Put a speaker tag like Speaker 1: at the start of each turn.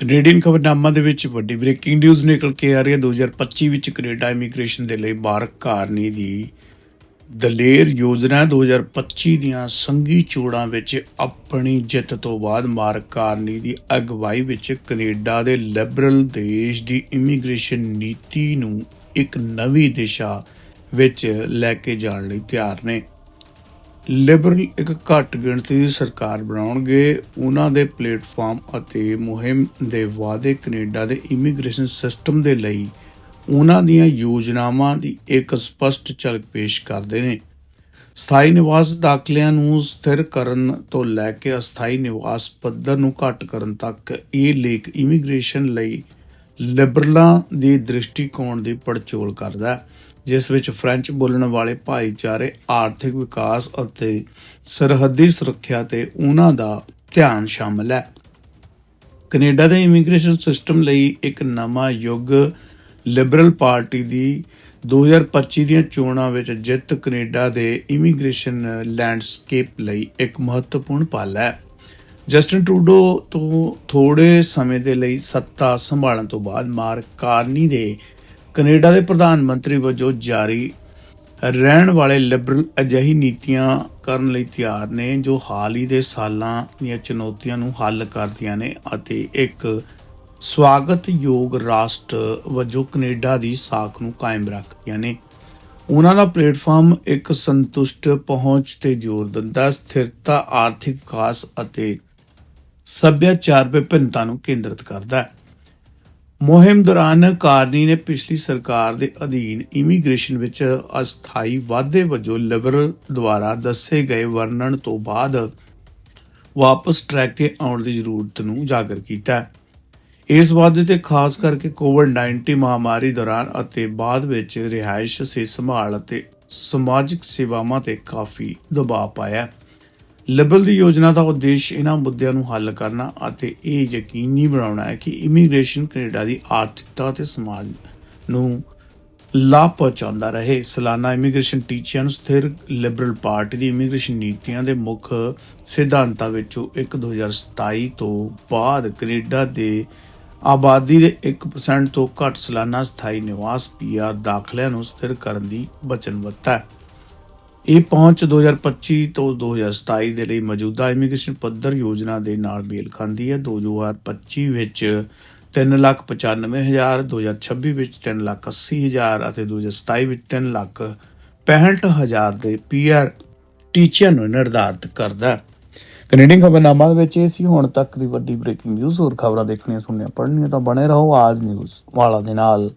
Speaker 1: Canadian ਖਬਰਨਾਮਾ ਦੇ ਵਿੱਚ ਵੱਡੀ ਬ੍ਰੇਕਿੰਗ ਨਿਊਜ਼ ਨਿਕਲ ਕੇ ਆ ਰਹੀ ਹੈ। 2025 ਵਿੱਚ ਕੈਨੇਡਾ ਇਮੀਗ੍ਰੇਸ਼ਨ ਦੇ ਲਈ ਮਾਰਕ ਕਾਰਨੀ ਦੀ ਦਲੇਰ ਯੋਜਨਾ 2025 ਦੀਆਂ ਸੰਘੀ ਚੋੜਾਂ ਵਿੱਚ ਆਪਣੀ ਜਿੱਤ ਤੋਂ ਬਾਅਦ ਮਾਰਕ ਕਾਰਨੀ ਦੀ ਅਗਵਾਈ ਵਿੱਚ ਕੈਨੇਡਾ ਦੇ ਲਿਬਰਲ ਦੇਸ਼ ਦੀ ਇਮੀਗ੍ਰੇਸ਼ਨ ਨੀਤੀ ਨੂੰ ਇੱਕ ਨਵੀਂ ਦਿਸ਼ਾ ਵਿੱਚ ਲੈ ਕੇ ਜਾਣ ਲਈ ਤਿਆਰ ਨੇ। ਲਿਬਰਲ ਇੱਕ ਘੱਟ ਗਿਣਤੀ ਦੀ ਸਰਕਾਰ ਬਣਾਉਣਗੇ। ਉਹਨਾਂ ਦੇ ਪਲੇਟਫਾਰਮ ਅਤੇ ਮੁਹਿੰਮ ਦੇ ਵਾਅਦੇ ਕੈਨੇਡਾ ਦੇ ਇਮੀਗ੍ਰੇਸ਼ਨ ਸਿਸਟਮ ਦੇ ਲਈ ਉਹਨਾਂ ਦੀਆਂ ਯੋਜਨਾਵਾਂ ਦੀ ਇੱਕ ਸਪਸ਼ਟ ਝਲਕ ਪੇਸ਼ ਕਰਦੇ ਨੇ। ਸਥਾਈ ਨਿਵਾਸ ਦਾਖਲਿਆਂ ਨੂੰ ਸਥਿਰ ਕਰਨ ਤੋਂ ਲੈ ਕੇ ਅਸਥਾਈ ਨਿਵਾਸ ਪੱਧਰ ਨੂੰ ਘੱਟ ਕਰਨ ਤੱਕ ਇਹ ਲੇਖ ਇਮੀਗ੍ਰੇਸ਼ਨ ਲਈ ਲਿਬਰਲਾਂ ਦੀ ਦ੍ਰਿਸ਼ਟੀਕੋਣ ਦੀ ਪੜਚੋਲ ਕਰਦਾ ਹੈ। ਜਿਸ ਵਿੱਚ ਫ੍ਰੈਂਚ ਬੋਲਣ ਵਾਲੇ ਭਾਈਚਾਰੇ, ਆਰਥਿਕ ਵਿਕਾਸ ਅਤੇ ਸਰਹੱਦੀ ਸੁਰੱਖਿਆ ਤੇ ਉਹਨਾਂ ਦਾ ਧਿਆਨ ਸ਼ਾਮਲ ਹੈ। ਕੈਨੇਡਾ ਦੇ ਇਮੀਗ੍ਰੇਸ਼ਨ ਸਿਸਟਮ ਲਈ ਇੱਕ ਨਵਾਂ ਯੁੱਗ ਲਿਬਰਲ ਪਾਰਟੀ ਦੀ 2025 ਦੀਆਂ ਚੋਣਾਂ ਵਿੱਚ ਜਿੱਤ ਕੈਨੇਡਾ ਦੇ ਇਮੀਗ੍ਰੇਸ਼ਨ ਲੈਂਡਸਕੇਪ ਲਈ ਇੱਕ ਮਹੱਤਵਪੂਰਨ ਪਲ ਹੈ। ਜਸਟਿਨ ਟਰੂਡੋ ਤੋਂ ਥੋੜੇ ਸਮੇਂ ਦੇ ਲਈ ਸੱਤਾ ਸੰਭਾਲਣ ਤੋਂ ਬਾਅਦ ਮਾਰਕ ਕਾਰਨੀ ਦੇ ਕੈਨੇਡਾ ਦੇ ਪ੍ਰਧਾਨ ਮੰਤਰੀ ਵਜੋਂ ਜਾਰੀ ਰਹਿਣ ਵਾਲੇ ਲਿਬਰਲ ਅਜਿਹੀ ਨੀਤੀਆਂ ਕਰਨ ਲਈ ਤਿਆਰ ਨੇ ਜੋ ਹਾਲ ਹੀ ਦੇ ਸਾਲਾਂ ਦੀਆਂ ਚੁਣੌਤੀਆਂ ਨੂੰ ਹੱਲ ਕਰਦੀਆਂ ਨੇ ਅਤੇ ਇੱਕ ਸਵਾਗਤਯੋਗ ਰਾਸ਼ਟਰ ਵਜੋਂ ਕੈਨੇਡਾ ਦੀ ਸਾਖ ਨੂੰ ਕਾਇਮ ਰੱਖਦੀਆਂ ਨੇ। ਉਹਨਾਂ ਦਾ ਪਲੇਟਫਾਰਮ ਇੱਕ ਸੰਤੁਸ਼ਟ ਪਹੁੰਚ ਤੇ ਜ਼ੋਰ ਦਿੰਦਾ, ਸਥਿਰਤਾ, ਆਰਥਿਕ ਵਿਕਾਸ ਅਤੇ ਸੱਭਿਆਚਾਰ ਵਿਭਿੰਨਤਾ ਨੂੰ ਕੇਂਦਰਿਤ ਕਰਦਾ ਹੈ। ਮੁਹਿੰਮ ਦੌਰਾਨ ਕਾਰਨੀ ਨੇ ਪਿਛਲੀ ਸਰਕਾਰ ਦੇ ਅਧੀਨ ਇਮੀਗ੍ਰੇਸ਼ਨ ਵਿੱਚ ਅਸਥਾਈ ਵਾਧੇ ਵਜੋਂ ਲਿਬਰਲ ਦੁਆਰਾ ਦੱਸੇ ਗਏ ਵਰਣਨ ਤੋਂ ਬਾਅਦ ਵਾਪਸ ਟਰੈਕ ਤੇ ਆਉਣ ਦੀ ਜ਼ਰੂਰਤ ਨੂੰ ਉਜਾਗਰ ਕੀਤਾ। ਇਸ ਵਾਅਦੇ ਤੇ ਖਾਸ ਕਰਕੇ ਕੋਵਿਡ-19 ਮਹਾਮਾਰੀ ਦੌਰਾਨ ਅਤੇ ਬਾਅਦ ਵਿੱਚ ਰਿਹਾਇਸ਼ ਸੇ ਸੰਭਾਲ ਅਤੇ ਸਮਾਜਿਕ ਸੇਵਾਵਾਂ ਤੇ ਕਾਫੀ ਦਬਾਅ ਪਾਇਆ। ਲਿਬਰਲ ਦੀ ਯੋਜਨਾ ਦਾ ਉਦੇਸ਼ ਇਹਨਾਂ ਮੁੱਦਿਆਂ ਨੂੰ ਹੱਲ ਕਰਨਾ ਅਤੇ ਇਹ ਯਕੀਨੀ ਬਣਾਉਣਾ ਹੈ ਕਿ ਇਮੀਗ੍ਰੇਸ਼ਨ ਕੈਨੇਡਾ ਦੀ ਆਰਥਿਕਤਾ ਤੇ ਸਮਾਜ ਨੂੰ ਲਾਭ ਪਹੁੰਚਾਉਂਦਾ ਰਹੇ। ਸਾਲਾਨਾ ਇਮੀਗ੍ਰੇਸ਼ਨ ਟੀਚਿਆਂ ਨੂੰ ਸਥਿਰ ਲਿਬਰਲ ਪਾਰਟੀ ਦੀ ਇਮੀਗ੍ਰੇਸ਼ਨ ਨੀਤੀਆਂ ਦੇ ਮੁੱਖ ਸਿਧਾਂਤਾਂ ਵਿੱਚੋਂ ਇੱਕ 2027 ਤੋਂ ਬਾਅਦ ਕੈਨੇਡਾ ਦੇ ਆਬਾਦੀ ਦੇ 1% ਤੋਂ ਘੱਟ ਸਾਲਾਨਾ ਸਥਾਈ ਨਿਵਾਸ ਪੀਆਰ ਦਾਖਲਿਆਂ ਨੂੰ ਸਥਿਰ ਕਰਨ ਦੀ ਵਚਨਬੱਧਤਾ ਹੈ। ਇਹ ਪਹੁੰਚ 2025 ਤੋਂ 2027 ਦੇ ਲਈ ਮੌਜੂਦਾ ਇਮੀਗ੍ਰੇਸ਼ਨ ਪੱਧਰ ਯੋਜਨਾ ਦੇ ਨਾਲ ਮੇਲ ਖਾਂਦੀ ਹੈ। 2025 ਵਿੱਚ 395000 2026 ਵਿੱਚ 380000 ਅਤੇ 2027 ਵਿੱਚ 365000 ਦੇ ਪੀਆਰ ਟੀਚਿਆਂ ਨੂੰ ਨਿਰਧਾਰਿਤ ਕਰਦਾ ਹੈ। ਕੈਨੇਡੀਅਨ ਖਬਰਨਾਮਾ ਦੇ ਵਿੱਚ ਇਹ ਸੀ। ਹੁਣ ਤੱਕ ਦੀ ਵੱਡੀ ਬ੍ਰੇਕਿੰਗ ਨਿਊਜ਼ ਹੋਰ ਖਬਰਾਂ ਦੇਖਣੀਆਂ, ਸੁਣਨੀਆਂ, ਪੜ੍ਹਨੀਆਂ ਤਾਂ ਬਣੇ ਰਹੋ ਆਜ ਨਿਊਜ਼ ਵਾਲਾ ਦੇ ਨਾਲ।